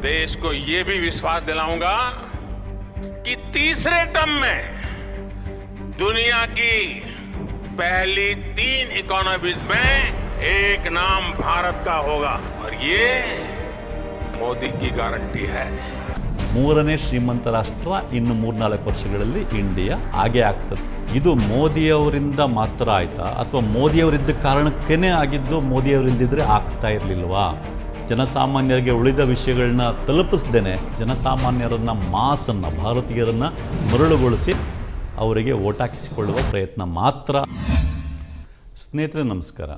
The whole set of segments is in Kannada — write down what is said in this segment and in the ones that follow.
देश को ये भी विश्वास दिलाऊंगा कि तीसरे टर्म में दुनिया की पहली तीन इकोनॉमीज में एक नाम भारत का होगा और ये मोदी की गारंटी है ಮೂರನೇ ಶ್ರೀಮಂತ ರಾಷ್ಟ್ರ ಇನ್ನು ಮೂರ್ನಾಲ್ಕು ವರ್ಷಗಳಲ್ಲಿ ಇಂಡಿಯಾ ಹಾಗೆ ಆಗ್ತದೆ ಇದು ಮೋದಿಯವರಿಂದ ಮಾತ್ರ ಆಯ್ತಾ ಅಥವಾ ಮೋದಿಯವರಿದ್ದ ಕಾರಣಕ್ಕೇ ಆಗಿದ್ದು ಮೋದಿಯವರಿಲ್ದಿದ್ರೆ ಆಗ್ತಾ ಇರಲಿಲ್ವಾ ಜನಸಾಮಾನ್ಯರಿಗೆ ಉಳಿದ ವಿಷಯಗಳನ್ನ ತಲುಪಿಸ್ದೇನೆ ಜನಸಾಮಾನ್ಯರನ್ನ ಮಾಸನ್ನು ಭಾರತೀಯರನ್ನ ಮರಳುಗೊಳಿಸಿ ಅವರಿಗೆ ಓಟ್ ಪ್ರಯತ್ನ ಮಾತ್ರ. ಸ್ನೇಹಿತರೆ, ನಮಸ್ಕಾರ.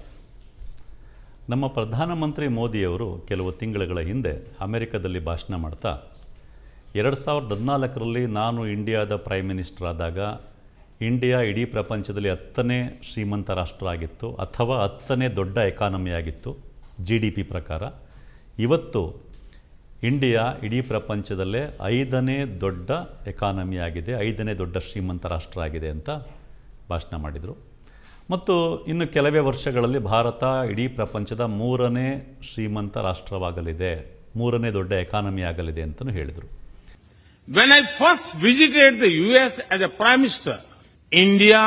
ನಮ್ಮ ಪ್ರಧಾನಮಂತ್ರಿ ಮೋದಿಯವರು ಕೆಲವು ತಿಂಗಳುಗಳ ಹಿಂದೆ ಅಮೆರಿಕದಲ್ಲಿ ಭಾಷಣ ಮಾಡ್ತಾ, ಎರಡು ಸಾವಿರದ ಹದಿನಾಲ್ಕರಲ್ಲಿ ನಾನು ಇಂಡಿಯಾದ ಪ್ರೈಮ್ ಮಿನಿಸ್ಟರ್ ಆದಾಗ ಇಂಡಿಯಾ ಇಡೀ ಪ್ರಪಂಚದಲ್ಲಿ ಹತ್ತನೇ ಶ್ರೀಮಂತ ರಾಷ್ಟ್ರ ಆಗಿತ್ತು, ಅಥವಾ ಹತ್ತನೇ ದೊಡ್ಡ ಎಕಾನಮಿ ಆಗಿತ್ತು ಜಿ ಡಿ ಪಿ ಪ್ರಕಾರ. ಇವತ್ತು ಇಂಡಿಯಾ ಇಡೀ ಪ್ರಪಂಚದಲ್ಲೇ ಐದನೇ ದೊಡ್ಡ ಎಕಾನಮಿ ಆಗಿದೆ, ಐದನೇ ದೊಡ್ಡ ಶ್ರೀಮಂತ ರಾಷ್ಟ್ರ ಆಗಿದೆ ಅಂತ ಭಾಷಣ ಮಾಡಿದರು. ಮತ್ತು ಇನ್ನು ಕೆಲವೇ ವರ್ಷಗಳಲ್ಲಿ ಭಾರತ ಇಡೀ ಪ್ರಪಂಚದ ಮೂರನೇ ಶ್ರೀಮಂತ ರಾಷ್ಟ್ರವಾಗಲಿದೆ, ಮೂರನೇ ದೊಡ್ಡ ಎಕಾನಮಿ ಆಗಲಿದೆ ಅಂತಲೂ ಹೇಳಿದರು. When I first visited the U S as a prime minister India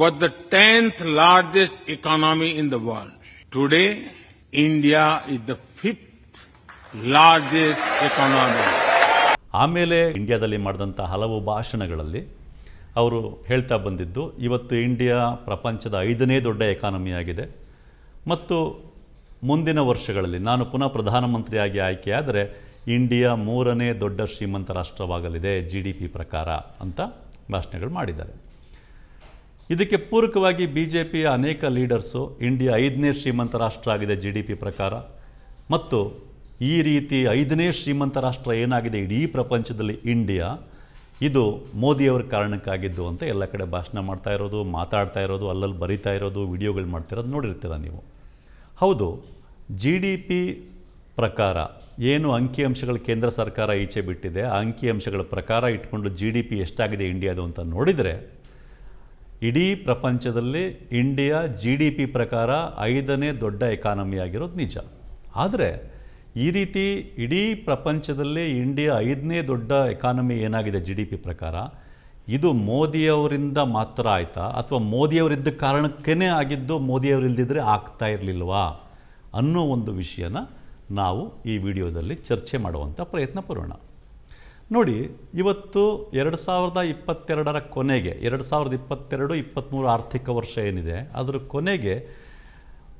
was the 10th largest economy in the world today India is the fifth largest economy ಆಮೇಲೆ ಇಂಡಿಯಾದಲ್ಲಿ ಮಾಡಿದಂಥ ಹಲವು ಭಾಷಣಗಳಲ್ಲಿ ಅವರು ಹೇಳ್ತಾ ಬಂದಿದ್ದು, ಇವತ್ತು ಇಂಡಿಯಾ ಪ್ರಪಂಚದ ಐದನೇ ದೊಡ್ಡ ಎಕಾನಮಿ ಆಗಿದೆ. ಮತ್ತು ಮುಂದಿನ ವರ್ಷಗಳಲ್ಲಿ ನಾನು ಪುನಃ ಪ್ರಧಾನಮಂತ್ರಿಯಾಗಿ ಆಯ್ಕೆಯಾದರೆ ಇಂಡಿಯಾ ಮೂರನೇ ದೊಡ್ಡ ಶ್ರೀಮಂತ ರಾಷ್ಟ್ರವಾಗಲಿದೆ ಜಿ ಡಿ ಪಿ ಪ್ರಕಾರ, ಅಂತ ಭಾಷಣಗಳು ಮಾಡಿದ್ದಾರೆ. ಇದಕ್ಕೆ ಪೂರಕವಾಗಿ ಬಿ ಜೆ ಪಿಯ ಅನೇಕ ಲೀಡರ್ಸು ಇಂಡಿಯಾ ಐದನೇ ಶ್ರೀಮಂತ ರಾಷ್ಟ್ರ ಆಗಿದೆ ಜಿ ಡಿ ಪಿ ಪ್ರಕಾರ. ಮತ್ತು ಈ ರೀತಿ ಐದನೇ ಶ್ರೀಮಂತ ರಾಷ್ಟ್ರ ಏನಾಗಿದೆ? ಇಡೀ ಪ್ರಪಂಚದಲ್ಲಿ ಇಂಡಿಯಾ. ಇದು ಮೋದಿಯವರ ಕಾರಣಕ್ಕಾಗಿದ್ದು ಅಂತ ಎಲ್ಲ ಕಡೆ ಭಾಷಣ ಮಾಡ್ತಾ ಇರೋದು, ಮಾತಾಡ್ತಾ ಇರೋದು, ಅಲ್ಲಲ್ಲಿ ಬರಿತಾ ಇರೋದು, ವಿಡಿಯೋಗಳು ಮಾಡ್ತಿರೋದು ನೋಡಿರ್ತೀರ ನೀವು. ಹೌದು ಜಿ ಡಿ ಪಿ ಪ್ರಕಾರ ಏನು ಅಂಕಿಅಂಶಗಳು ಕೇಂದ್ರ ಸರ್ಕಾರ ಈಚೆ ಬಿಟ್ಟಿದೆ, ಆ ಅಂಕಿಅಂಶಗಳ ಪ್ರಕಾರ ಇಟ್ಕೊಂಡು ಜಿ ಡಿ ಪಿ ಎಷ್ಟಾಗಿದೆ ಇಂಡಿಯಾದು ಅಂತ ನೋಡಿದರೆ, ಇಡೀ ಪ್ರಪಂಚದಲ್ಲಿ ಇಂಡಿಯಾ ಜಿ ಡಿ ಪಿ ಪ್ರಕಾರ ಐದನೇ ದೊಡ್ಡ ಎಕಾನಮಿ ಆಗಿರೋದು ನಿಜ. ಆದರೆ ಈ ರೀತಿ ಇಡೀ ಪ್ರಪಂಚದಲ್ಲಿ ಇಂಡಿಯಾ ಐದನೇ ದೊಡ್ಡ ಎಕಾನಮಿ ಏನಾಗಿದೆ ಜಿ ಡಿ ಪಿ ಪ್ರಕಾರ? ಇದು ಮೋದಿಯವರಿಂದ ಮಾತ್ರ ಆಯಿತಾ? ಅಥವಾ ಮೋದಿಯವರಿದ್ದ ಕಾರಣಕ್ಕೇ ಆಗಿದ್ದು ಮೋದಿಯವರಿಲ್ದಿದ್ರೆ ಆಗ್ತಾ ಇರಲಿಲ್ವಾ? ಅನ್ನೋ ಒಂದು ವಿಷಯನ ನಾವು ಈ ವಿಡಿಯೋದಲ್ಲಿ ಚರ್ಚೆ ಮಾಡುವಂಥ ಪ್ರಯತ್ನ ಪಡೋಣ. ನೋಡಿ, ಇವತ್ತು ಎರಡು ಸಾವಿರದ ಇಪ್ಪತ್ತೆರಡರ ಕೊನೆಗೆ, ಎರಡು ಸಾವಿರದ ಇಪ್ಪತ್ತೆರಡು ಇಪ್ಪತ್ತ್ಮೂರು ಆರ್ಥಿಕ ವರ್ಷ ಏನಿದೆ, ಅದರ ಕೊನೆಗೆ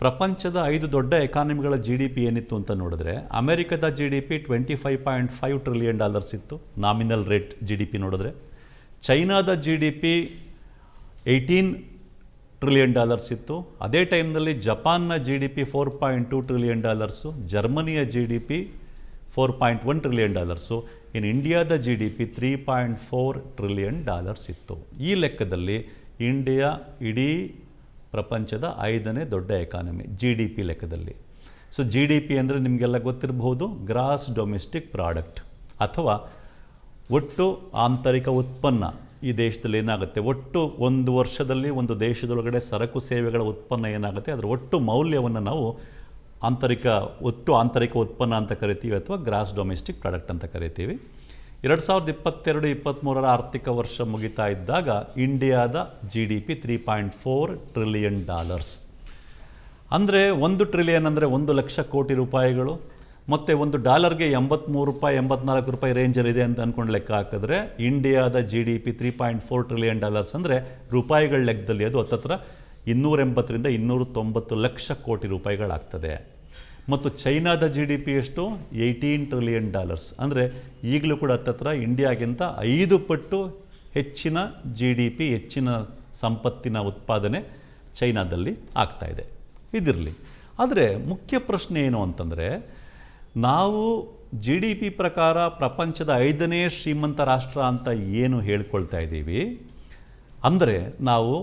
ಪ್ರಪಂಚದ ಐದು ದೊಡ್ಡ ಎಕಾನಮಿಗಳ ಜಿ ಡಿ ಪಿ ಏನಿತ್ತು ಅಂತ ನೋಡಿದ್ರೆ, ಅಮೆರಿಕದ G D P twenty five point five trillion dollars ಇತ್ತು. Nominal rate G D P ನೋಡಿದ್ರೆ, ಚೈನಾದ G D P eighteen trillion dollars ಇತ್ತು. ಅದೇ ಟೈಮ್ನಲ್ಲಿ ಜಪಾನ್ನ G D P four point two trillion dollars ಜರ್ಮನಿಯ G D P four point one trillion dollars ಇನ್ನು ಇಂಡಿಯಾದ G D P three point four trillion dollars ಇತ್ತು. ಈ ಲೆಕ್ಕದಲ್ಲಿ ಇಂಡಿಯಾ ಇಡೀ ಪ್ರಪಂಚದ ಐದನೇ ದೊಡ್ಡ ಎಕಾನಮಿ ಜಿ ಡಿ ಪಿ ಲೆಕ್ಕದಲ್ಲಿ. ಸೊ ಜಿ ಡಿ ಪಿ ಅಂದರೆ ನಿಮಗೆಲ್ಲ ಗೊತ್ತಿರಬಹುದು, ಗ್ರಾಸ್ ಡೊಮೆಸ್ಟಿಕ್ ಪ್ರಾಡಕ್ಟ್. ಅಥವಾ ಒಟ್ಟು ಆಂತರಿಕ ಉತ್ಪನ್ನ ಈ ದೇಶದಲ್ಲಿ ಏನಾಗುತ್ತೆ? ಒಟ್ಟು ಒಂದು ವರ್ಷದಲ್ಲಿ ಒಂದು ದೇಶದೊಳಗಡೆ ಸರಕು ಸೇವೆಗಳ ಉತ್ಪನ್ನ ಏನಾಗುತ್ತೆ? ಅದರ ಒಟ್ಟು ಮೌಲ್ಯವನ್ನು ನಾವು ಆಂತರಿಕ, ಒಟ್ಟು ಆಂತರಿಕ ಉತ್ಪನ್ನ ಅಂತ ಕರಿತೀವಿ ಅಥವಾ ಗ್ರಾಸ್ ಡೊಮೆಸ್ಟಿಕ್ ಪ್ರಾಡಕ್ಟ್ ಅಂತ ಕರಿತೀವಿ. ಎರಡು ಸಾವಿರದ ಇಪ್ಪತ್ತೆರಡು ಇಪ್ಪತ್ತ್ಮೂರರ ಆರ್ಥಿಕ ವರ್ಷ ಮುಗಿತಾ ಇದ್ದಾಗ ಇಂಡಿಯಾದ G D P three point four trillion dollars ಅಂದರೆ ಒಂದು ಟ್ರಿಲಿಯನ್ ಅಂದರೆ ಒಂದು ಲಕ್ಷ ಕೋಟಿ ರೂಪಾಯಿಗಳು. ಮತ್ತು ಒಂದು ಡಾಲರ್ಗೆ ಎಂಬತ್ತ್ಮೂರು ರೂಪಾಯಿ, ಎಂಬತ್ನಾಲ್ಕು ರೂಪಾಯಿ ರೇಂಜಲ್ಲಿದೆ ಅಂತ ಅಂದ್ಕೊಂಡು ಲೆಕ್ಕ ಹಾಕಿದ್ರೆ ಇಂಡಿಯಾದ G D P three point four trillion dollars ಅಂದರೆ ರೂಪಾಯಿಗಳ ಲೆಕ್ಕದಲ್ಲಿ ಅದು ಹತ್ತತ್ರ ಇನ್ನೂರ ಎಂಬತ್ತರಿಂದ ಇನ್ನೂರ ತೊಂಬತ್ತು ಲಕ್ಷ ಕೋಟಿ ರೂಪಾಯಿಗಳಾಗ್ತದೆ. ಮತ್ತು ಚೈನಾದ ಜಿ ಡಿ ಪಿ ಎಷ್ಟು? ಏಯ್ಟೀನ್ ಟ್ರಿಲಿಯನ್ ಡಾಲರ್ಸ್ ಅಂದರೆ ಈಗಲೂ ಕೂಡ ಹತ್ತತ್ರ ಇಂಡಿಯಾಗಿಂತ ಐದು ಪಟ್ಟು ಹೆಚ್ಚಿನ ಜಿ ಡಿ ಪಿ ಹೆಚ್ಚಿನ ಸಂಪತ್ತಿನ ಉತ್ಪಾದನೆ ಚೈನಾದಲ್ಲಿ ಆಗ್ತಾ ಇದೆ. ಇದಿರಲಿ. ಆದರೆ ಮುಖ್ಯ ಪ್ರಶ್ನೆ ಏನು ಅಂತಂದರೆ, ನಾವು ಜಿ ಡಿ ಪಿ ಪ್ರಕಾರ ಪ್ರಪಂಚದ ಐದನೇ ಶ್ರೀಮಂತ ರಾಷ್ಟ್ರ ಅಂತ ಏನು ಹೇಳ್ಕೊಳ್ತಾ ಇದ್ದೀವಿ? ಅಂದರೆ ನಾವು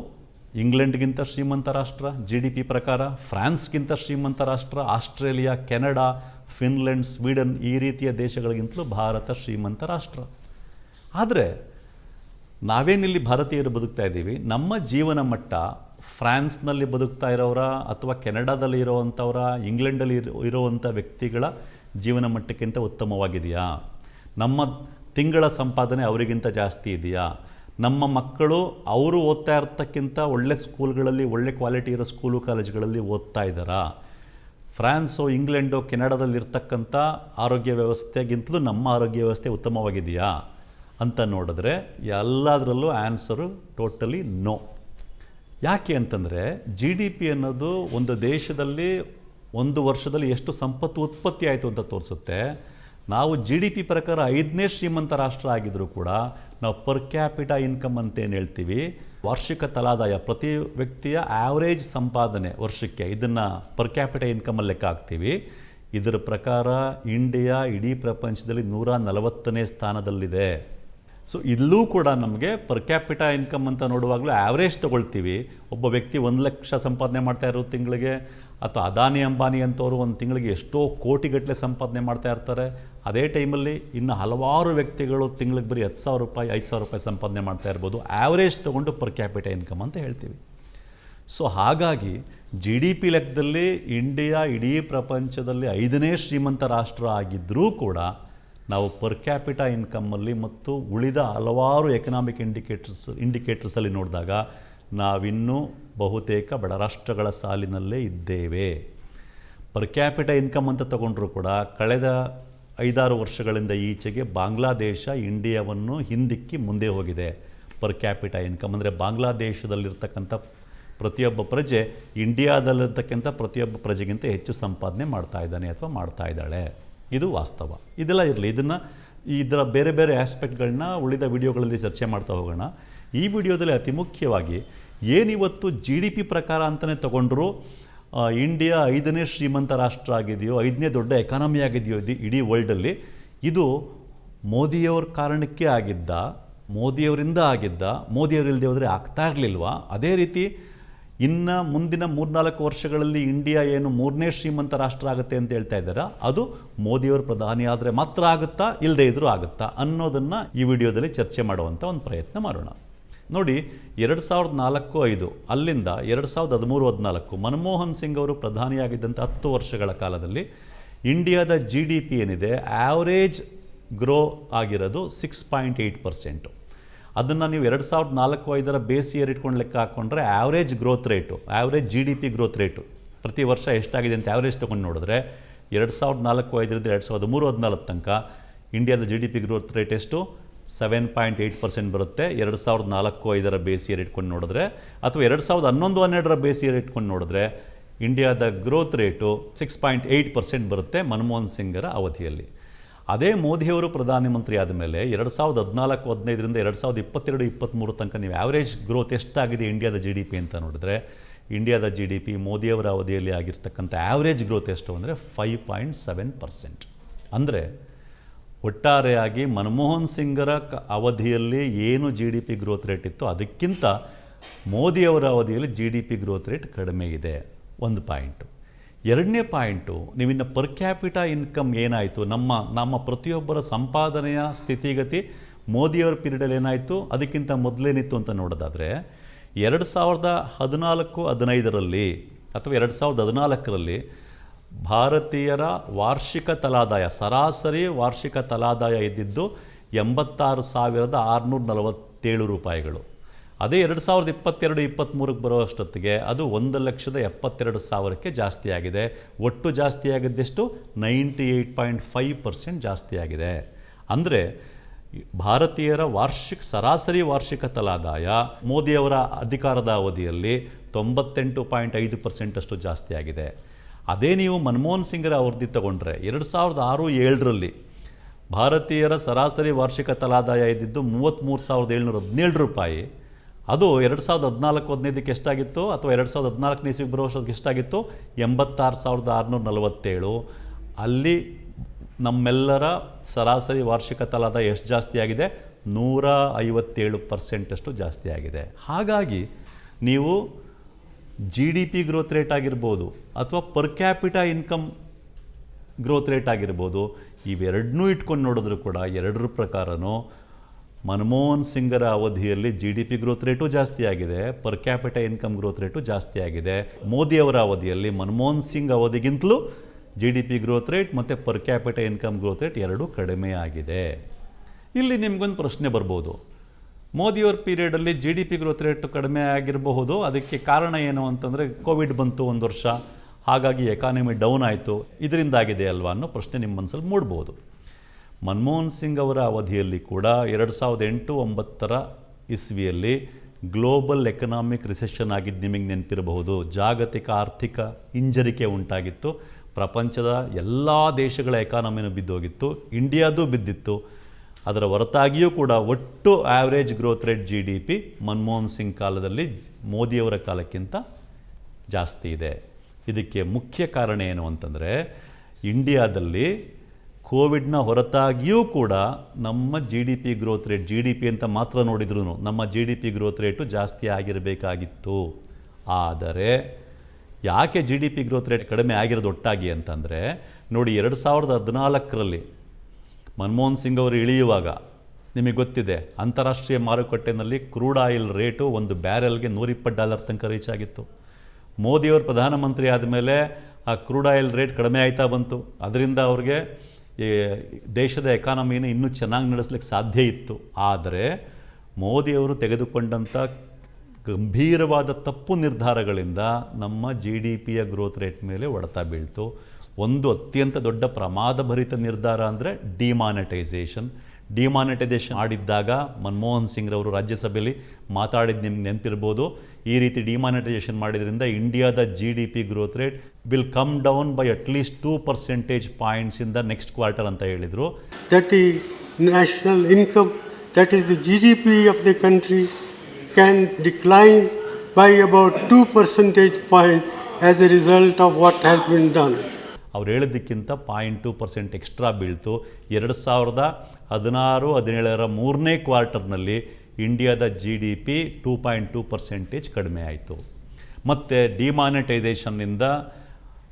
ಇಂಗ್ಲೆಂಡ್ಗಿಂತ ಶ್ರೀಮಂತ ರಾಷ್ಟ್ರ ಜಿ ಡಿ ಪಿ ಪ್ರಕಾರ ಫ್ರಾನ್ಸ್ಗಿಂತ ಶ್ರೀಮಂತ ರಾಷ್ಟ್ರ, ಆಸ್ಟ್ರೇಲಿಯಾ, ಕೆನಡಾ, ಫಿನ್ಲೆಂಡ್, ಸ್ವೀಡನ್ ಈ ರೀತಿಯ ದೇಶಗಳಿಗಿಂತಲೂ ಭಾರತ ಶ್ರೀಮಂತ ರಾಷ್ಟ್ರ. ಆದರೆ ನಾವೇನಿಲ್ಲಿ ಭಾರತೀಯರು ಬದುಕ್ತಾ ಇದ್ದೀವಿ? ನಮ್ಮ ಜೀವನ ಮಟ್ಟ ಫ್ರಾನ್ಸ್ನಲ್ಲಿ ಬದುಕ್ತಾ ಇರೋರ ಅಥವಾ ಕೆನಡಾದಲ್ಲಿ ಇರೋವಂಥವರ, ಇಂಗ್ಲೆಂಡಲ್ಲಿ ಇರೋ, ಇರೋವಂಥ ವ್ಯಕ್ತಿಗಳ ಜೀವನ ಮಟ್ಟಕ್ಕಿಂತ ಉತ್ತಮವಾಗಿದೆಯಾ? ನಮ್ಮ ತಿಂಗಳ ಸಂಪಾದನೆ ಅವರಿಗಿಂತ ಜಾಸ್ತಿ ಇದೆಯಾ? ನಮ್ಮ ಮಕ್ಕಳು ಅವರು ಓದ್ತಾ ಇರ್ತಕ್ಕಿಂತ ಒಳ್ಳೆ ಸ್ಕೂಲ್ಗಳಲ್ಲಿ, ಒಳ್ಳೆ ಕ್ವಾಲಿಟಿ ಇರೋ ಸ್ಕೂಲು ಕಾಲೇಜ್ಗಳಲ್ಲಿ ಓದ್ತಾ ಇದ್ದಾರಾ? ಫ್ರಾನ್ಸು, ಇಂಗ್ಲೆಂಡು ಕೆನಡಾದಲ್ಲಿರ್ತಕ್ಕಂಥ ಆರೋಗ್ಯ ವ್ಯವಸ್ಥೆಗಿಂತಲೂ ನಮ್ಮ ಆರೋಗ್ಯ ವ್ಯವಸ್ಥೆ ಉತ್ತಮವಾಗಿದೆಯಾ ಅಂತ ನೋಡಿದ್ರೆ ಎಲ್ಲದರಲ್ಲೂ ಆನ್ಸರು ಟೋಟಲಿ ನೋ ಯಾಕೆ ಅಂತಂದರೆ ಜಿ ಡಿ ಪಿ ಅನ್ನೋದು ಒಂದು ದೇಶದಲ್ಲಿ ಒಂದು ವರ್ಷದಲ್ಲಿ ಎಷ್ಟು ಸಂಪತ್ತು ಉತ್ಪತ್ತಿ ಆಯಿತು ಅಂತ ತೋರಿಸುತ್ತೆ. ನಾವು ಜಿ ಡಿ ಪಿ ಪ್ರಕಾರ ಐದನೇ ಶ್ರೀಮಂತ ರಾಷ್ಟ್ರ ಆಗಿದ್ದರೂ ಕೂಡ ನಾವು ಪರ್ ಕ್ಯಾಪಿಟಾ ಇನ್ಕಮ್ ಅಂತ ಏನು ಹೇಳ್ತೀವಿ. ವಾರ್ಷಿಕ ತಲಾದಾಯ ಪ್ರತಿ ವ್ಯಕ್ತಿಯ ಆವರೇಜ್ ಸಂಪಾದನೆ ವರ್ಷಕ್ಕೆ ಇದನ್ನು ಪರ್ ಕ್ಯಾಪಿಟಾ ಇನ್ಕಮಲ್ಲಿ ಲೆಕ್ಕ ಹಾಕ್ತೀವಿ. ಇದರ ಪ್ರಕಾರ ಇಂಡಿಯಾ ಇಡೀ ಪ್ರಪಂಚದಲ್ಲಿ ನೂರ ನಲವತ್ತನೇ ಸ್ಥಾನದಲ್ಲಿದೆ. ಸೊ ಇಲ್ಲೂ ಕೂಡ ನಮಗೆ ಪರ್ ಕ್ಯಾಪಿಟಾ ಇನ್ಕಮ್ ಅಂತ ನೋಡುವಾಗಲೂ ಆವರೇಜ್ ತಗೊಳ್ತೀವಿ. ಒಬ್ಬ ವ್ಯಕ್ತಿ ಒಂದು ಲಕ್ಷ ಸಂಪಾದನೆ ಮಾಡ್ತಾ ಇರೋ ತಿಂಗಳಿಗೆ, ಅಥವಾ ಅದಾನಿ ಅಂಬಾನಿ ಅಂತವರು ಒಂದು ತಿಂಗಳಿಗೆ ಎಷ್ಟೋ ಕೋಟಿಗಟ್ಟಲೆ ಸಂಪಾದನೆ ಮಾಡ್ತಾ ಇರ್ತಾರೆ. ಅದೇ ಟೈಮಲ್ಲಿ ಇನ್ನು ಹಲವಾರು ವ್ಯಕ್ತಿಗಳು ತಿಂಗಳಿಗೆ ಬರೀ ಹತ್ತು ಸಾವಿರ ರೂಪಾಯಿ, ಐದು ಸಾವಿರ ರೂಪಾಯಿ ಸಂಪಾದನೆ ಮಾಡ್ತಾ ಇರ್ಬೋದು. ಆ್ಯಾವರೇಜ್ ತೊಗೊಂಡು ಪರ್ ಕ್ಯಾಪಿಟ ಇನ್ಕಮ್ ಅಂತ ಹೇಳ್ತೀವಿ. ಸೊ ಹಾಗಾಗಿ ಜಿ ಡಿ ಪಿ ಲೆಕ್ಕದಲ್ಲಿ ಇಂಡಿಯಾ ಇಡೀ ಪ್ರಪಂಚದಲ್ಲಿ ಐದನೇ ಶ್ರೀಮಂತ ರಾಷ್ಟ್ರ ಆಗಿದ್ದರೂ ಕೂಡ ನಾವು ಪರ್ ಕ್ಯಾಪಿಟ ಇನ್ಕಮ್ಮಲ್ಲಿ ಮತ್ತು ಉಳಿದ ಹಲವಾರು ಎಕನಾಮಿಕ್ ಇಂಡಿಕೇಟರ್ಸ್ ಇಂಡಿಕೇಟರ್ಸಲ್ಲಿ ನೋಡಿದಾಗ ನಾವಿನ್ನೂ ಬಹುತೇಕ ಬಡ ರಾಷ್ಟ್ರಗಳ ಸಾಲಿನಲ್ಲೇ ಇದ್ದೇವೆ. ಪರ್ ಕ್ಯಾಪಿಟ ಇನ್ಕಮ್ ಅಂತ ತಗೊಂಡ್ರೂ ಕೂಡ ಕಳೆದ ಐದಾರು ವರ್ಷಗಳಿಂದ ಈಚೆಗೆ ಬಾಂಗ್ಲಾದೇಶ ಇಂಡಿಯಾವನ್ನು ಹಿಂದಿಕ್ಕಿ ಮುಂದೆ ಹೋಗಿದೆ ಪರ್ ಕ್ಯಾಪಿಟ ಇನ್ಕಮ್ ಅಂದರೆ ಬಾಂಗ್ಲಾದೇಶದಲ್ಲಿರ್ತಕ್ಕಂಥ ಪ್ರತಿಯೊಬ್ಬ ಪ್ರಜೆ ಇಂಡಿಯಾದಲ್ಲಿರ್ತಕ್ಕಂಥ ಪ್ರತಿಯೊಬ್ಬ ಪ್ರಜೆಗಿಂತ ಹೆಚ್ಚು ಸಂಪಾದನೆ ಮಾಡ್ತಾ ಇದ್ದಾನೆ ಅಥವಾ ಮಾಡ್ತಾ ಇದ್ದಾಳೆ. ಇದು ವಾಸ್ತವ. ಇದೆಲ್ಲ ಇರಲಿ. ಇದನ್ನು ಇದರ ಬೇರೆ ಬೇರೆ ಆಸ್ಪೆಕ್ಟ್ಗಳನ್ನ ಉಳಿದ ವಿಡಿಯೋಗಳಲ್ಲಿ ಚರ್ಚೆ ಮಾಡ್ತಾ ಹೋಗೋಣ. ಈ ವಿಡಿಯೋದಲ್ಲಿ ಅತಿ ಮುಖ್ಯವಾಗಿ ಏನಿವತ್ತು ಜಿ ಡಿ ಪಿ ಪ್ರಕಾರ ಅಂತಲೇ ತಗೊಂಡ್ರು ಇಂಡಿಯಾ ಐದನೇ ಶ್ರೀಮಂತ ರಾಷ್ಟ್ರ ಆಗಿದೆಯೋ, ಐದನೇ ದೊಡ್ಡ ಎಕಾನಮಿ ಆಗಿದೆಯೋ ಇದು ಇಡೀ ವರ್ಲ್ಡಲ್ಲಿ ಇದು ಮೋದಿಯವ್ರ ಕಾರಣಕ್ಕೆ ಆಗಿದ್ದ, ಮೋದಿಯವರಿಂದ ಆಗಿದ್ದ ಮೋದಿಯವರಿಲ್ಲದೆ ಹೋದರೆ ಆಗ್ತಾ ಇರಲಿಲ್ವಾ? ಅದೇ ರೀತಿ ಇನ್ನು ಮುಂದಿನ ಮೂರ್ನಾಲ್ಕು ವರ್ಷಗಳಲ್ಲಿ ಇಂಡಿಯಾ ಏನು ಮೂರನೇ ಶ್ರೀಮಂತ ರಾಷ್ಟ್ರ ಆಗುತ್ತೆ ಅಂತ ಹೇಳ್ತಾ ಇದ್ದಾರೆ? ಅದು ಮೋದಿಯವರು ಪ್ರಧಾನಿ ಆದರೆ ಮಾತ್ರ ಆಗುತ್ತಾ ಇಲ್ಲದೇ ಇದ್ರೂ ಆಗುತ್ತಾ ಅನ್ನೋದನ್ನು ಈ ವಿಡಿಯೋದಲ್ಲಿ ಚರ್ಚೆ ಮಾಡುವಂಥ ಒಂದು ಪ್ರಯತ್ನ ಮಾಡೋಣ. ನೋಡಿ, ಎರಡು ಸಾವಿರದ ನಾಲ್ಕು ಐದು, ಅಲ್ಲಿಂದ ಎರಡು ಸಾವಿರದ ಹದಿಮೂರು ಹದಿನಾಲ್ಕು, ಮನಮೋಹನ್ ಸಿಂಗ್ ಅವರು ಪ್ರಧಾನಿಯಾಗಿದ್ದಂಥ ಹತ್ತು ವರ್ಷಗಳ ಕಾಲದಲ್ಲಿ ಇಂಡಿಯಾದ ಜಿ ಡಿ ಪಿ ಏನಿದೆ ಆವರೇಜ್ ಗ್ರೋ ಆಗಿರೋದು ಸಿಕ್ಸ್ ಪಾಯಿಂಟ್ ಏಯ್ಟ್ ಪರ್ಸೆಂಟು ಅದನ್ನು ನೀವು ಎರಡು ಸಾವಿರದ ನಾಲ್ಕು ಐದರ ಬೇಸ್ ಇಯರ್ ಇಟ್ಕೊಂಡು ಲೆಕ್ಕ ಹಾಕ್ಕೊಂಡ್ರೆ average growth rate average G D P growth rate ಪ್ರತಿ ವರ್ಷ ಎಷ್ಟಾಗಿದೆ ಅಂತ ಆವರೇಜ್ ತೊಗೊಂಡು ನೋಡಿದ್ರೆ ಎರಡು ಸಾವಿರದ ನಾಲ್ಕು ಐದರಿಂದ ಎರಡು ಸಾವಿರದ ಮೂರು ಹದಿನಾಲ್ಕು ತನಕ ಇಂಡಿಯಾದ G D P growth rate ಎಷ್ಟು? ಸೆವೆನ್ ಪಾಯಿಂಟ್ ಏಯ್ಟ್ ಪರ್ಸೆಂಟ್ ಬರುತ್ತೆ. ಎರಡು ಸಾವಿರದ ನಾಲ್ಕು ಐದರ ಬೇಸ್ ಇಯರ್ ಇಟ್ಕೊಂಡು ನೋಡಿದ್ರೆ, ಅಥವಾ ಎರಡು ಸಾವಿರದ ಹನ್ನೊಂದು, ಹನ್ನೆರಡರ ಬೇಸ್ ಇಯರ್ ಇಟ್ಕೊಂಡು ನೋಡಿದ್ರೆ ಇಂಡಿಯಾದ growth rate six point eight percent ಬರುತ್ತೆ ಮನಮೋಹನ್ ಸಿಂಗರ ಅವಧಿಯಲ್ಲಿ. ಅದೇ ಮೋದಿಯವರು ಪ್ರಧಾನಮಂತ್ರಿ ಆದಮೇಲೆ ಎರಡು ಸಾವಿರದ ಹದಿನಾಲ್ಕು, ಹದಿನೈದರಿಂದ ಎರಡು ಸಾವಿರದ ಇಪ್ಪತ್ತೆರಡು ಇಪ್ಪತ್ತ್ಮೂರು ತನಕ ನೀವು ಆವರೇಜ್ ಗ್ರೋತ್ ಎಷ್ಟಾಗಿದೆ ಇಂಡಿಯಾದ ಜಿ ಡಿ ಪಿ ಅಂತ ನೋಡಿದ್ರೆ ಇಂಡಿಯಾದ ಜಿ ಡಿ ಪಿ ಮೋದಿಯವರ ಅವಧಿಯಲ್ಲಿ ಆಗಿರ್ತಕ್ಕಂಥ ಆವರೇಜ್ ಗ್ರೋತ್ ಎಷ್ಟು ಅಂದರೆ ಫೈವ್ ಪಾಯಿಂಟ್ ಸೆವೆನ್ ಪರ್ಸೆಂಟ್ ಅಂದರೆ ಒಟ್ಟಾರೆಯಾಗಿ ಮನಮೋಹನ್ ಸಿಂಗರ ಅವಧಿಯಲ್ಲಿ ಏನು G D P growth rate ಇತ್ತು ಅದಕ್ಕಿಂತ ಮೋದಿಯವರ ಅವಧಿಯಲ್ಲಿ G D P growth rate ಕಡಿಮೆ ಇದೆ. ಒಂದು ಪಾಯಿಂಟು ಎರಡನೇ ಪಾಯಿಂಟು ನೀವಿನ್ನು ಪರ್ ಕ್ಯಾಪಿಟಾ ಇನ್ಕಮ್ ಏನಾಯಿತು? ನಮ್ಮ ನಮ್ಮ ಪ್ರತಿಯೊಬ್ಬರ ಸಂಪಾದನೆಯ ಸ್ಥಿತಿಗತಿ ಮೋದಿಯವರ ಪೀರಿಯಡಲ್ಲಿ ಏನಾಯಿತು? ಅದಕ್ಕಿಂತ ಮೊದಲೇನಿತ್ತು ಅಂತ ನೋಡೋದಾದರೆ, ಎರಡು ಸಾವಿರದ ಹದಿನಾಲ್ಕು ಹದಿನೈದರಲ್ಲಿ ಅಥವಾ ಎರಡು ಸಾವಿರದ ಹದಿನಾಲ್ಕರಲ್ಲಿ ಭಾರತೀಯರ ವಾರ್ಷಿಕ ತಲಾದಾಯ, ಸರಾಸರಿ ವಾರ್ಷಿಕ ತಲಾದಾಯ ಇದ್ದಿದ್ದು ಎಂಬತ್ತಾರು ಸಾವಿರದ ಆರುನೂರ ನಲವತ್ತೇಳು ರೂಪಾಯಿಗಳು. ಅದೇ ಎರಡು ಸಾವಿರದ ಇಪ್ಪತ್ತೆರಡು, ಇಪ್ಪತ್ತ್ಮೂರಕ್ಕೆ ಬರುವಷ್ಟೊತ್ತಿಗೆ ಅದು ಒಂದು ಲಕ್ಷದ ಎಪ್ಪತ್ತೆರಡು ಸಾವಿರಕ್ಕೆ ಜಾಸ್ತಿಯಾಗಿದೆ. ಒಟ್ಟು ಜಾಸ್ತಿ ಆಗಿದ್ದೆಷ್ಟು ninety eight point five percent ಜಾಸ್ತಿಯಾಗಿದೆ. ಅಂದರೆ ಭಾರತೀಯರ ವಾರ್ಷಿಕ, ಸರಾಸರಿ ವಾರ್ಷಿಕ ತಲಾದಾಯ ಮೋದಿಯವರ ಅಧಿಕಾರದ ಅವಧಿಯಲ್ಲಿ ತೊಂಬತ್ತೆಂಟು ಪಾಯಿಂಟ್ ಐದು ಪರ್ಸೆಂಟಷ್ಟು ಜಾಸ್ತಿ ಆಗಿದೆ ಅದೇ ನೀವು ಮನಮೋಹನ್ ಸಿಂಗರ ಅವಧಿ ತಗೊಂಡ್ರೆ ಎರಡು ಸಾವಿರದ ಆರು ಏಳರಲ್ಲಿ ಭಾರತೀಯರ ಸರಾಸರಿ ವಾರ್ಷಿಕ ತಲಾದಾಯ ಇದ್ದಿದ್ದು ಮೂವತ್ತ್ಮೂರು ಸಾವಿರದ ಏಳ್ನೂರ ಹದಿನೇಳು ರೂಪಾಯಿ. ಅದು ಎರಡು ಸಾವಿರದ ಹದಿನಾಲ್ಕು ಹದಿನೈದಕ್ಕೆ ಎಷ್ಟಾಗಿತ್ತು ಅಥವಾ ಎರಡು ಸಾವಿರದ ಹದಿನಾಲ್ಕನೇ ಇಸ್ವಿ ಬರೋ ವರ್ಷಕ್ಕೆ ಎಷ್ಟಾಗಿತ್ತು? ಎಂಬತ್ತಾರು ಸಾವಿರದ ಆರುನೂರ ನಲವತ್ತೇಳು. ಅಲ್ಲಿ ನಮ್ಮೆಲ್ಲರ ಸರಾಸರಿ ವಾರ್ಷಿಕ ತಲಾದಾಯ ಎಷ್ಟು ಜಾಸ್ತಿ ಆಗಿದೆ? ನೂರ ಐವತ್ತೇಳು ಪರ್ಸೆಂಟಷ್ಟು ಜಾಸ್ತಿ ಆಗಿದೆ. ಹಾಗಾಗಿ ನೀವು G D P growth rate ಆಗಿರ್ಬೋದು ಅಥವಾ per capita income growth rate ಆಗಿರ್ಬೋದು ಇವೆರಡನ್ನೂ ಇಟ್ಕೊಂಡು ನೋಡಿದ್ರು ಕೂಡ ಎರಡರ ಪ್ರಕಾರನೂ ಮನಮೋಹನ್ ಸಿಂಗರ ಅವಧಿಯಲ್ಲಿ G D P growth rate ಜಾಸ್ತಿ ಆಗಿದೆ per capita income growth rate ಜಾಸ್ತಿ ಆಗಿದೆ. ಮೋದಿಯವರ ಅವಧಿಯಲ್ಲಿ Manmohan Singh ಅವಧಿಗಿಂತಲೂ G D P growth rate ಮತ್ತು per capita income growth rate ಎರಡೂ ಕಡಿಮೆ ಆಗಿದೆ. ಇಲ್ಲಿ ನಿಮಗೊಂದು ಪ್ರಶ್ನೆ ಬರ್ಬೋದು. ಮೋದಿಯವ್ರ ಪೀರಿಯಡಲ್ಲಿ G D P growth rate ಕಡಿಮೆ ಆಗಿರಬಹುದು. ಅದಕ್ಕೆ ಕಾರಣ ಏನು ಅಂತಂದರೆ ಕೋವಿಡ್ ಬಂತು ಒಂದು ವರ್ಷ, ಹಾಗಾಗಿ ಎಕಾನಮಿ ಡೌನ್ ಆಯಿತು. ಇದರಿಂದಾಗಿದೆ ಅಲ್ವಾ ಅನ್ನೋ ಪ್ರಶ್ನೆ ನಿಮ್ಮ ಮನಸ್ಸಲ್ಲಿ ಮೂಡ್ಬೋದು. ಮನಮೋಹನ್ ಸಿಂಗ್ ಅವರ ಅವಧಿಯಲ್ಲಿ ಕೂಡ ಎರಡು ಸಾವಿರದ ಎಂಟು ಒಂಬತ್ತರ ಇಸ್ವಿಯಲ್ಲಿ ಗ್ಲೋಬಲ್ ಎಕನಾಮಿಕ್ ರಿಸೆಷನ್ ಆಗಿದ್ದು ನಿಮಗೆ ನೆನಪಿರಬಹುದು. ಜಾಗತಿಕ ಆರ್ಥಿಕ ಹಿಂಜರಿಕೆ ಉಂಟಾಗಿತ್ತು. ಪ್ರಪಂಚದ ಎಲ್ಲ ದೇಶಗಳ ಎಕಾನಮಿನೂ ಬಿದ್ದೋಗಿತ್ತು. ಇಂಡಿಯಾದೂ ಬಿದ್ದಿತ್ತು. ಅದರ ಹೊರತಾಗಿಯೂ ಕೂಡ ಒಟ್ಟು average growth rate G D P Manmohan Singh ಕಾಲದಲ್ಲಿ ಮೋದಿಯವರ ಕಾಲಕ್ಕಿಂತ ಜಾಸ್ತಿ ಇದೆ. ಇದಕ್ಕೆ ಮುಖ್ಯ ಕಾರಣ ಏನು ಅಂತಂದರೆ, ಇಂಡಿಯಾದಲ್ಲಿ ಕೋವಿಡ್ನ ಹೊರತಾಗಿಯೂ ಕೂಡ ನಮ್ಮ G D P growth rate G D P ಅಂತ ಮಾತ್ರ ನೋಡಿದ್ರು ನಮ್ಮ G D P growth rate ಜಾಸ್ತಿ ಆಗಿರಬೇಕಾಗಿತ್ತು. ಆದರೆ, ಯಾಕೆ G D P growth rate ಕಡಿಮೆ ಆಗಿರೋದು ಒಟ್ಟಾಗಿ ಅಂತಂದರೆ, ನೋಡಿ ಎರಡು ಸಾವಿರದ ಹದಿನಾಲ್ಕರಲ್ಲಿ ಮನಮೋಹನ್ ಸಿಂಗ್ ಅವರು ಇಳಿಯುವಾಗ ನಿಮಗೆ ಗೊತ್ತಿದೆ, ಅಂತಾರಾಷ್ಟ್ರೀಯ ಮಾರುಕಟ್ಟೆಯಲ್ಲಿ ಕ್ರೂಡ್ ಆಯಿಲ್ ರೇಟು ಒಂದು ಬ್ಯಾರೆಲ್ಗೆ ನೂರಿಪ್ಪತ್ತು ಡಾಲರ್ ತನಕ ರೀಚ್ ಆಗಿತ್ತು. ಮೋದಿಯವರು ಪ್ರಧಾನಮಂತ್ರಿ ಆದಮೇಲೆ ಆ ಕ್ರೂಡ್ ಆಯಿಲ್ ರೇಟ್ ಕಡಿಮೆ ಆಯ್ತಾ ಬಂತು. ಅದರಿಂದ ಅವ್ರಿಗೆ ಈ ದೇಶದ ಎಕಾನಮಿನ ಇನ್ನೂ ಚೆನ್ನಾಗಿ ನಡೆಸ್ಲಿಕ್ಕೆ ಸಾಧ್ಯ ಇತ್ತು. ಆದರೆ ಮೋದಿಯವರು ತೆಗೆದುಕೊಂಡಂಥ ಗಂಭೀರವಾದ ತಪ್ಪು ನಿರ್ಧಾರಗಳಿಂದ ನಮ್ಮ ಜಿ ಡಿ ಪಿಯ ಗ್ರೋತ್ ರೇಟ್ ಮೇಲೆ ಹೊಡೆತ ಬೀಳ್ತು. ಒಂದು ಅತ್ಯಂತ ದೊಡ್ಡ ಪ್ರಮಾದಭರಿತ ನಿರ್ಧಾರ ಅಂದರೆ ಡಿಮಾನಿಟೈಸೇಷನ್ ಡಿಮಾನಿಟೈಸೇಷನ್ ಆಡಿದ್ದಾಗ ಮನಮೋಹನ್ ಸಿಂಗ್ರವರು ರಾಜ್ಯಸಭೆಯಲ್ಲಿ ಮಾತಾಡಿದ ನಿಮ್ಗೆ ನೆನಪಿರ್ಬೋದು ಈ ರೀತಿ ಡಿಮಾನಿಟೈಸೇಷನ್ ಮಾಡಿದ್ರಿಂದ ಇಂಡಿಯಾದ G D P growth rate will come down by at least two percentage points in the next quarter ಅಂತ ಹೇಳಿದರು that the national income, that is the GDP of the country, can decline by about 2 percentage point as a result of what has been done. ಅವ್ರು ಹೇಳಿದ್ದಕ್ಕಿಂತ ಪಾಯಿಂಟ್ ಟು ಪರ್ಸೆಂಟ್ ಎಕ್ಸ್ಟ್ರಾ ಬೀಳ್ತು. ಎರಡು ಸಾವಿರದ ಹದಿನಾರು, ಹದಿನೇಳರ ಮೂರನೇ ಕ್ವಾರ್ಟರ್ನಲ್ಲಿ ಇಂಡಿಯಾದ G D P two point two percentage ಕಡಿಮೆ ಆಯಿತು. ಮತ್ತು ಡಿಮಾನಿಟೈಸೇಷನ್ನಿಂದ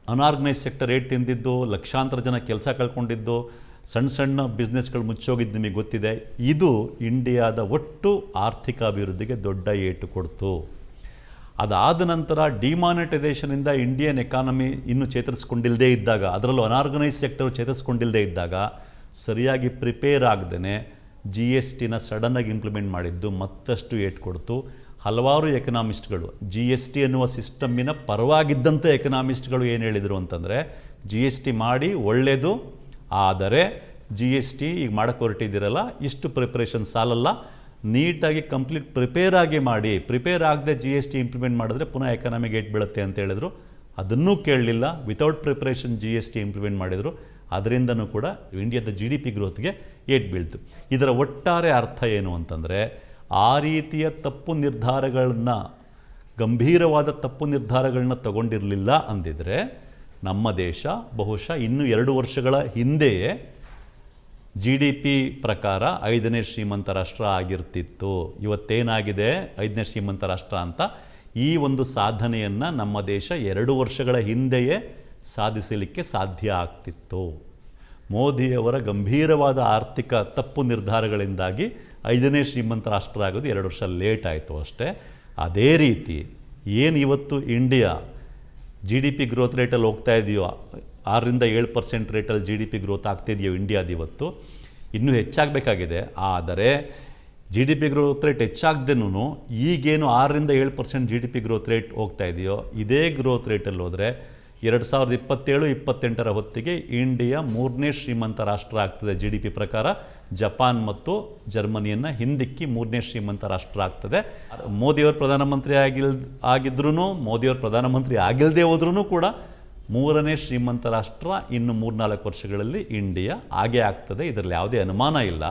ಅನಾರ್ಗನೈಸ್ ಸೆಕ್ಟರ್ ರೇಟ್ ತಿಂದಿದ್ದು, ಲಕ್ಷಾಂತರ ಜನ ಕೆಲಸ ಕಳ್ಕೊಂಡಿದ್ದು ಸಣ್ಣ ಸಣ್ಣ ಬಿಸ್ನೆಸ್ಗಳು ಮುಚ್ಚೋಗಿದ್ದು ನಿಮಗೆ ಗೊತ್ತಿದೆ. ಇದು ಇಂಡಿಯಾದ ಒಟ್ಟು ಆರ್ಥಿಕ ಅಭಿವೃದ್ಧಿಗೆ ದೊಡ್ಡ ಏಟು ಕೊಡ್ತು. ಅದಾದ ನಂತರ ಡಿಮಾನಿಟೈಸೇಷನಿಂದ ಇಂಡಿಯನ್ ಎಕಾನಮಿ ಇನ್ನೂ ಚೇತರಿಸ್ಕೊಂಡಿಲ್ಲದೇ ಇದ್ದಾಗ, ಅದರಲ್ಲೂ ಅನಾರ್ಗನೈಸ್ ಸೆಕ್ಟರ್ ಚೇತರಿಸ್ಕೊಂಡಿಲ್ಲದೇ ಇದ್ದಾಗ ಸರಿಯಾಗಿ ಪ್ರಿಪೇರ್ ಆಗದೇ ಜಿ ಎಸ್ ಟಿನ ಸಡನ್ನಾಗಿ ಇಂಪ್ಲಿಮೆಂಟ್ ಮಾಡಿದ್ದು ಮತ್ತಷ್ಟು ಏಟ್ ಕೊಡ್ತು. ಹಲವಾರು ಎಕನಾಮಿಸ್ಟ್ಗಳು ಜಿ ಎಸ್ ಟಿ ಎನ್ನುವ ಸಿಸ್ಟಮ್ಮಿನ ಪರವಾಗಿದ್ದಂಥ ಎಕನಾಮಿಸ್ಟ್ಗಳು ಏನು ಹೇಳಿದರು ಅಂತಂದರೆ ಜಿ ಎಸ್ ಟಿ ಮಾಡಿ ಒಳ್ಳೆಯದು ಆದರೆ ಜಿ ಎಸ್ ಟಿ ಈಗ ಮಾಡಕ್ಕೆ ಹೊರಟಿದ್ದೀರಲ್ಲ, ಇಷ್ಟು ಪ್ರಿಪ್ರೇಷನ್ ಸಾಲಲ್ಲ ನೀಟಾಗಿ ಕಂಪ್ಲೀಟ್ ಪ್ರಿಪೇರ್ ಆಗಿ ಮಾಡಿ, ಪ್ರಿಪೇರ್ ಆಗದೆ ಜಿ ಎಸ್ ಟಿ ಇಂಪ್ಲಿಮೆಂಟ್ ಮಾಡಿದ್ರೆ ಪುನಃ ಎಕನಾಮಿಗೆ ಏಟ್ ಬೀಳುತ್ತೆ ಅಂತ ಹೇಳಿದ್ರು. ಅದನ್ನೂ ಕೇಳಲಿಲ್ಲ. Without preparation G S T implement ಮಾಡಿದರು. ಅದರಿಂದನೂ ಕೂಡ ಇಂಡಿಯಾದ ಜಿ ಡಿ ಪಿ ಗ್ರೋತ್ಗೆ ಏಟ್ ಬೀಳ್ತು. ಇದರ ಒಟ್ಟಾರೆ ಅರ್ಥ ಏನು ಅಂತಂದರೆ, ಆ ರೀತಿಯ ತಪ್ಪು ನಿರ್ಧಾರಗಳನ್ನ, ಗಂಭೀರವಾದ ತಪ್ಪು ನಿರ್ಧಾರಗಳನ್ನ ತಗೊಂಡಿರಲಿಲ್ಲ ಅಂದಿದ್ರೆ, ನಮ್ಮ ದೇಶ ಬಹುಶಃ ಇನ್ನೂ ಎರಡು ವರ್ಷಗಳ ಹಿಂದೆಯೇ ಜಿ ಡಿ ಪಿ ಪ್ರಕಾರ ಐದನೇ ಶ್ರೀಮಂತ ರಾಷ್ಟ್ರ ಆಗಿರ್ತಿತ್ತು. ಇವತ್ತೇನಾಗಿದೆ? ಐದನೇ ಶ್ರೀಮಂತ ರಾಷ್ಟ್ರ ಅಂತ. ಈ ಒಂದು ಸಾಧನೆಯನ್ನು ನಮ್ಮ ದೇಶ ಎರಡು ವರ್ಷಗಳ ಹಿಂದೆಯೇ ಸಾಧಿಸಲಿಕ್ಕೆ ಸಾಧ್ಯ ಆಗ್ತಿತ್ತು. ಮೋದಿಯವರ ಗಂಭೀರವಾದ ಆರ್ಥಿಕ ತಪ್ಪು ನಿರ್ಧಾರಗಳಿಂದಾಗಿ ಐದನೇ ಶ್ರೀಮಂತ ರಾಷ್ಟ್ರ ಆಗೋದು ಎರಡು ವರ್ಷ ಲೇಟ್ ಆಯಿತು ಅಷ್ಟೇ. ಅದೇ ರೀತಿ, ಏನು ಇವತ್ತು India G D P growth ರೇಟಲ್ಲಿ ಹೋಗ್ತಾ ಇದೆಯೋ ಆರರಿಂದ ಏಳು ಪರ್ಸೆಂಟ್ ರೇಟಲ್ಲಿ ಜಿ ಡಿ ಪಿ ಗ್ರೋತ್ ಆಗ್ತಿದೆಯೋ ಇಂಡಿಯಾದ ಇವತ್ತು, ಇನ್ನೂ ಹೆಚ್ಚಾಗಬೇಕಾಗಿದೆ. ಆದರೆ G D P growth rate ಹೆಚ್ಚಾಗ್ದೇನೂ ಈಗೇನು ಆರರಿಂದ ಏಳು percent G D P growth rate ಹೋಗ್ತಾ ಇದೆಯೋ, ಇದೇ ಗ್ರೋತ್ ರೇಟಲ್ಲಿ ಹೋದರೆ ಎರಡು ಸಾವಿರದ ಇಪ್ಪತ್ತೇಳು, ಇಪ್ಪತ್ತೆಂಟರ ಹೊತ್ತಿಗೆ ಇಂಡಿಯಾ ಮೂರನೇ ಶ್ರೀಮಂತ ರಾಷ್ಟ್ರ ಆಗ್ತದೆ ಜಿ ಡಿ ಪಿ ಪ್ರಕಾರ. ಜಪಾನ್ ಮತ್ತು ಜರ್ಮನಿಯನ್ನು ಹಿಂದಿಕ್ಕಿ ಮೂರನೇ ಶ್ರೀಮಂತ ರಾಷ್ಟ್ರ ಆಗ್ತದೆ. ಮೋದಿಯವರು ಪ್ರಧಾನಮಂತ್ರಿ ಆಗಿಲ್ ಆಗಿದ್ರೂ ಮೋದಿಯವರು ಪ್ರಧಾನಮಂತ್ರಿ ಆಗಿಲ್ಲದೆ ಹೋದ್ರೂ ಕೂಡ ಮೂರನೇ ಶ್ರೀಮಂತ ರಾಷ್ಟ್ರ ಇನ್ನು ಮೂರ್ನಾಲ್ಕು ವರ್ಷಗಳಲ್ಲಿ ಇಂಡಿಯಾ. ಆಗೇ ಆಗ್ತದೆ. ಇದರಲ್ಲಿ ಯಾವುದೇ ಅನುಮಾನ ಇಲ್ಲ.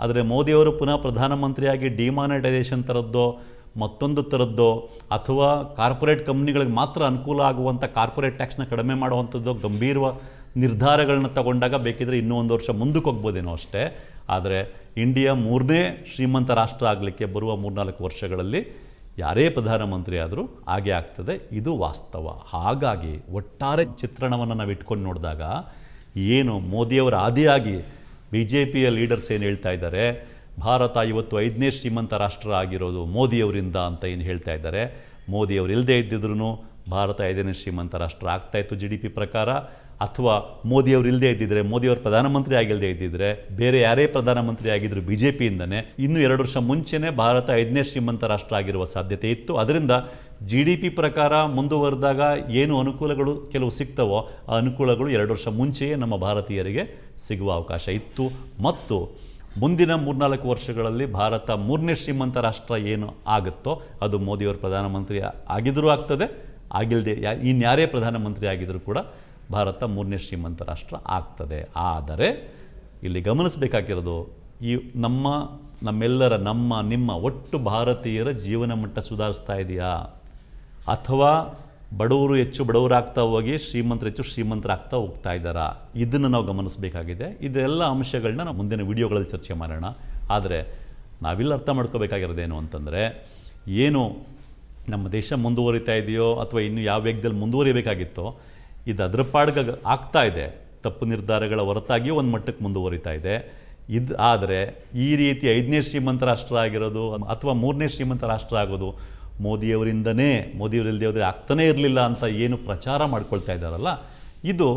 ಆದರೆ ಮೋದಿಯವರು ಪುನಃ ಪ್ರಧಾನಮಂತ್ರಿಯಾಗಿ ಡಿಮಾನಿಟೈಸೇಷನ್ ಥರದ್ದೋ ಮತ್ತೊಂದು ಥರದ್ದೋ ಅಥವಾ ಕಾರ್ಪೊರೇಟ್ ಕಂಪ್ನಿಗಳಿಗೆ ಮಾತ್ರ ಅನುಕೂಲ ಆಗುವಂಥ ಕಾರ್ಪೊರೇಟ್ ಟ್ಯಾಕ್ಸ್ನ ಕಡಿಮೆ ಮಾಡುವಂಥದ್ದು, ಗಂಭೀರ ನಿರ್ಧಾರಗಳನ್ನ ತಗೊಂಡಾಗ ಬೇಕಿದ್ರೆ ಇನ್ನೂ ಒಂದು ವರ್ಷ ಮುಂದಕ್ಕೆ ಹೋಗ್ಬೋದೇನೋ ಅಷ್ಟೇ. ಆದರೆ ಇಂಡಿಯಾ ಮೂರನೇ ಶ್ರೀಮಂತ ರಾಷ್ಟ್ರ ಆಗಲಿಕ್ಕೆ ಬರುವ ಮೂರ್ನಾಲ್ಕು ವರ್ಷಗಳಲ್ಲಿ ಯಾರೇ ಪ್ರಧಾನಮಂತ್ರಿ ಆದರೂ ಹಾಗೆ ಆಗ್ತದೆ. ಇದು ವಾಸ್ತವ. ಹಾಗಾಗಿ ಒಟ್ಟಾರೆ ಚಿತ್ರಣವನ್ನು ನಾವು ಇಟ್ಕೊಂಡು ನೋಡಿದಾಗ ಏನು ಮೋದಿಯವರ ಆದಿಯಾಗಿ ಬಿ ಜೆ ಪಿಯ ಲೀಡರ್ಸ್ ಏನು ಹೇಳ್ತಾ ಇದ್ದಾರೆ? ಭಾರತ ಇವತ್ತು ಐದನೇ ಶ್ರೀಮಂತ ರಾಷ್ಟ್ರ ಆಗಿರೋದು ಮೋದಿಯವರಿಂದ ಅಂತ ಏನು ಹೇಳ್ತಾ ಇದ್ದಾರೆ? ಮೋದಿಯವರು ಇಲ್ಲದೇ ಇದ್ದಿದ್ರು ಭಾರತ ಐದನೇ ಶ್ರೀಮಂತ ರಾಷ್ಟ್ರ ಆಗ್ತಾಯಿತ್ತು ಜಿ ಡಿ ಪಿ ಪ್ರಕಾರ. ಅಥವಾ ಮೋದಿಯವರು ಇಲ್ಲದೆ ಇದ್ದಿದ್ರೆ, ಮೋದಿಯವರು ಪ್ರಧಾನಮಂತ್ರಿ ಆಗಿಲ್ಲದೆ ಇದ್ದಿದ್ರೆ, ಬೇರೆ ಯಾರೇ ಪ್ರಧಾನಮಂತ್ರಿ ಆಗಿದ್ರು ಬಿ ಜೆ ಪಿಯಿಂದನೇ ಇನ್ನು ಎರಡು ವರ್ಷ ಮುಂಚೆನೇ ಭಾರತ ಐದನೇ ಶ್ರೀಮಂತ ರಾಷ್ಟ್ರ ಆಗಿರುವ ಸಾಧ್ಯತೆ ಇತ್ತು. ಅದರಿಂದ ಜಿ ಡಿ ಪಿ ಪ್ರಕಾರ ಮುಂದುವರೆದಾಗ ಏನು ಅನುಕೂಲಗಳು ಕೆಲವು ಸಿಗ್ತವೋ, ಆ ಅನುಕೂಲಗಳು ಎರಡು ವರ್ಷ ಮುಂಚೆಯೇ ನಮ್ಮ ಭಾರತೀಯರಿಗೆ ಸಿಗುವ ಅವಕಾಶ ಇತ್ತು. ಮತ್ತು ಮುಂದಿನ ಮೂರ್ನಾಲ್ಕು ವರ್ಷಗಳಲ್ಲಿ ಭಾರತ ಮೂರನೇ ಶ್ರೀಮಂತ ರಾಷ್ಟ್ರ ಏನು ಆಗುತ್ತೋ, ಅದು ಮೋದಿಯವರು ಪ್ರಧಾನಮಂತ್ರಿ ಆಗಿದ್ದರೂ ಆಗ್ತದೆ ಆಗಿಲ್ಲದೆ ಇನ್ಯಾರೇ ಪ್ರಧಾನಮಂತ್ರಿ ಆಗಿದ್ದರೂ ಕೂಡ ಭಾರತ ಮೂರನೇ ಶ್ರೀಮಂತ ರಾಷ್ಟ್ರ ಆಗ್ತದೆ. ಆದರೆ ಇಲ್ಲಿ ಗಮನಿಸಬೇಕಾಗಿರೋದು ಈ ನಮ್ಮ, ನಮ್ಮೆಲ್ಲರ, ನಮ್ಮ, ನಿಮ್ಮ ಒಟ್ಟು ಭಾರತೀಯರ ಜೀವನ ಮಟ್ಟ ಸುಧಾರಿಸ್ತಾ ಇದೆಯಾ? ಅಥವಾ ಬಡವರು ಹೆಚ್ಚು ಬಡವರಾಗ್ತಾ ಹೋಗಿ ಶ್ರೀಮಂತರು ಹೆಚ್ಚು ಶ್ರೀಮಂತರಾಗ್ತಾ ಹೋಗ್ತಾ ಇದ್ದಾರಾ? ಇದನ್ನು ನಾವು ಗಮನಿಸಬೇಕಾಗಿದೆ. ಇದೆಲ್ಲ ಅಂಶಗಳನ್ನ ನಾವು ಮುಂದಿನ ವಿಡಿಯೋಗಳಲ್ಲಿ ಚರ್ಚೆ ಮಾಡೋಣ. ಆದರೆ ನಾವಿಲ್ಲ ಅರ್ಥ ಮಾಡ್ಕೋಬೇಕಾಗಿರೋದೇನು ಅಂತಂದರೆ, ಏನು ನಮ್ಮ ದೇಶ ಮುಂದುವರಿತಾ ಇದೆಯೋ ಅಥವಾ ಇನ್ನು ಯಾವ ವೇಗದಲ್ಲಿ ಮುಂದುವರಿಬೇಕಾಗಿತ್ತೋ ಇದು ಅದರ ಪಾಡ್ಗ ಆಗ್ತಾ ಇದೆ. ತಪ್ಪು ನಿರ್ಧಾರಗಳ ಹೊರತಾಗಿ ಒಂದು ಮಟ್ಟಕ್ಕೆ ಮುಂದುವರಿತಾ ಇದೆ. ಇದು ಆದರೆ ಈ ರೀತಿ ಐದನೇ ಶ್ರೀಮಂತ ರಾಷ್ಟ್ರ ಆಗಿರೋದು ಅಥವಾ ಮೂರನೇ ಶ್ರೀಮಂತ ರಾಷ್ಟ್ರ ಆಗೋದು ಮೋದಿಯವರಿಂದನೇ ಮೋದಿಯವರಿಲ್ಲದೆ ಹೋದರೆ ಆಗ್ತಾನೇ ಇರಲಿಲ್ಲ ಅಂತ ಏನು ಪ್ರಚಾರ ಮಾಡ್ಕೊಳ್ತಾ ಇದ್ದಾರಲ್ಲ, ಇದು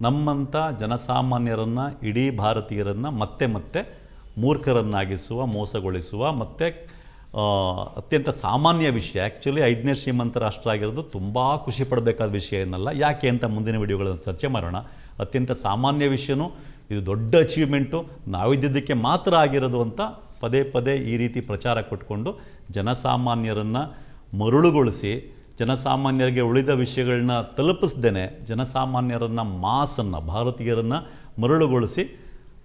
ನಮ್ಮಂಥ ಜನಸಾಮಾನ್ಯರನ್ನು, ಇಡೀ ಭಾರತೀಯರನ್ನು ಮತ್ತೆ ಮತ್ತೆ ಮೂರ್ಖರನ್ನಾಗಿಸುವ, ಮೋಸಗೊಳಿಸುವ ಮತ್ತು ಅತ್ಯಂತ ಸಾಮಾನ್ಯ ವಿಷಯ. ಆ್ಯಕ್ಚುಲಿ ಐದನೇ ಶ್ರೀಮಂತ ರಾಷ್ಟ್ರ ಆಗಿರೋದು ತುಂಬ ಖುಷಿ ಪಡಬೇಕಾದ ವಿಷಯ ಏನಲ್ಲ, ಯಾಕೆ ಅಂತ ಮುಂದಿನ ವಿಡಿಯೋಗಳನ್ನು ಚರ್ಚೆ ಮಾಡೋಣ. ಅತ್ಯಂತ ಸಾಮಾನ್ಯ ವಿಷಯನೂ, ಇದು ದೊಡ್ಡ ಅಚೀವ್ಮೆಂಟು ನಾವಿದ್ದಿದ್ದಕ್ಕೆ ಮಾತ್ರ ಆಗಿರೋದು ಅಂತ ಪದೇ ಪದೇ ಈ ರೀತಿ ಪ್ರಚಾರ ಕೊಟ್ಕೊಂಡು ಜನಸಾಮಾನ್ಯರನ್ನು ಮರುಳುಗೊಳಿಸಿ, ಜನಸಾಮಾನ್ಯರಿಗೆ ಉಳಿದ ವಿಷಯಗಳನ್ನ ತಲುಪಿಸ್ದೇನೆ ಜನಸಾಮಾನ್ಯರನ್ನು ಮಾಸನ್ನು ಭಾರತೀಯರನ್ನು ಮರುಳುಗೊಳಿಸಿ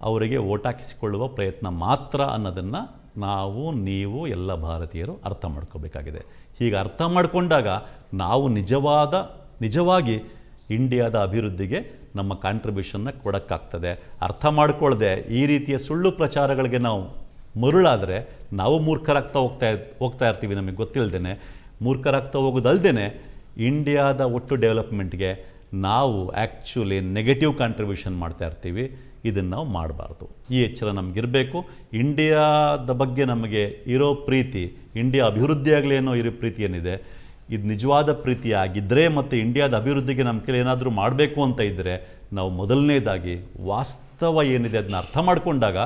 ಅವರಿಗೆ ಓಟಾಕಿಸಿಕೊಳ್ಳುವ ಪ್ರಯತ್ನ ಮಾತ್ರ ಅನ್ನೋದನ್ನು ನಾವು, ನೀವು, ಎಲ್ಲ ಭಾರತೀಯರು ಅರ್ಥ ಮಾಡ್ಕೋಬೇಕಾಗಿದೆ. ಹೀಗೆ ಅರ್ಥ ಮಾಡಿಕೊಂಡಾಗ ನಾವು ನಿಜವಾದ, ನಿಜವಾಗಿ ಇಂಡಿಯಾದ ಅಭಿವೃದ್ಧಿಗೆ ನಮ್ಮ ಕಾಂಟ್ರಿಬ್ಯೂಷನ್ನ ಕೊಡೋಕ್ಕಾಗ್ತದೆ. ಅರ್ಥ ಮಾಡಿಕೊಳ್ಳದೆ ಈ ರೀತಿಯ ಸುಳ್ಳು ಪ್ರಚಾರಗಳಿಗೆ ನಾವು ಮರುಳಾದರೆ ನಾವು ಮೂರ್ಖರಾಗ್ತಾ ಹೋಗ್ತಾ ಹೋಗ್ತಾ ಇರ್ತೀವಿ ನಮಗೆ ಗೊತ್ತಿಲ್ಲದೇ ಮೂರ್ಖರಾಗ್ತಾ ಹೋಗೋದಲ್ದೇ ಇಂಡಿಯಾದ ಒಟ್ಟು ಡೆವಲಪ್ಮೆಂಟ್ಗೆ ನಾವು ಆ್ಯಕ್ಚುಲಿ ನೆಗೆಟಿವ್ ಕಾಂಟ್ರಿಬ್ಯೂಷನ್ ಮಾಡ್ತಾ ಇರ್ತೀವಿ. ಇದನ್ನು ನಾವು ಮಾಡಬಾರ್ದು. ಈ ಎಚ್ಚರ ನಮಗಿರಬೇಕು. ಇಂಡಿಯಾದ ಬಗ್ಗೆ ನಮಗೆ ಇರೋ ಪ್ರೀತಿ, ಇಂಡಿಯಾ ಅಭಿವೃದ್ಧಿ ಆಗಲಿ ಅನ್ನೋ ಇರೋ ಪ್ರೀತಿ ಏನಿದೆ, ಇದು ನಿಜವಾದ ಪ್ರೀತಿಯಾಗಿದ್ದರೆ ಮತ್ತು ಇಂಡಿಯಾದ ಅಭಿವೃದ್ಧಿಗೆ ನಮ್ಮ ಕೈಲಿ ಏನಾದರೂ ಮಾಡಬೇಕು ಅಂತ ಇದ್ದರೆ ನಾವು ಮೊದಲನೇದಾಗಿ ವಾಸ್ತವ ಏನಿದೆ ಅದನ್ನ ಅರ್ಥ ಮಾಡಿಕೊಂಡಾಗ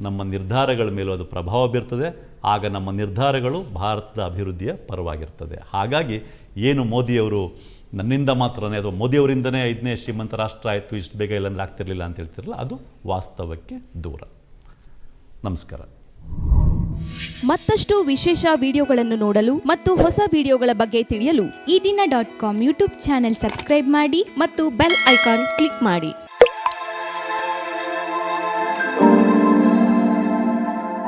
ನಮ್ಮ ನಿರ್ಧಾರಗಳ ಮೇಲೂ ಅದು ಪ್ರಭಾವ ಬೀರ್ತದೆ. ಆಗ ನಮ್ಮ ನಿರ್ಧಾರಗಳು ಭಾರತದ ಅಭಿವೃದ್ಧಿಯ ಪರವಾಗಿರ್ತದೆ. ಹಾಗಾಗಿ ಏನು ಮೋದಿಯವರು ನನ್ನಿಂದ ಮಾತ್ರನೇ, ಅಥವಾ ಮೋದಿಯವರಿಂದನೇ ಐದನೇ ಶ್ರೀಮಂತ ರಾಷ್ಟ್ರ ಆಯಿತು, ಇಷ್ಟು ಬೇಗ ಇಲ್ಲಂದ್ರೆ ಆಗ್ತಿರ್ಲಿಲ್ಲ ಅಂತ ಹೇಳ್ತಿರಲ್ಲ, ಅದು ವಾಸ್ತವಕ್ಕೆ ದೂರ. ನಮಸ್ಕಾರ. ಮತ್ತಷ್ಟು ವಿಶೇಷ ವಿಡಿಯೋಗಳನ್ನು ನೋಡಲು ಮತ್ತು ಹೊಸ ವಿಡಿಯೋಗಳ ಬಗ್ಗೆ ತಿಳಿಯಲು Eedina dot com YouTube channel subscribe ಮಾಡಿ ಮತ್ತು ಬೆಲ್ ಐಕಾನ್ ಕ್ಲಿಕ್ ಮಾಡಿ.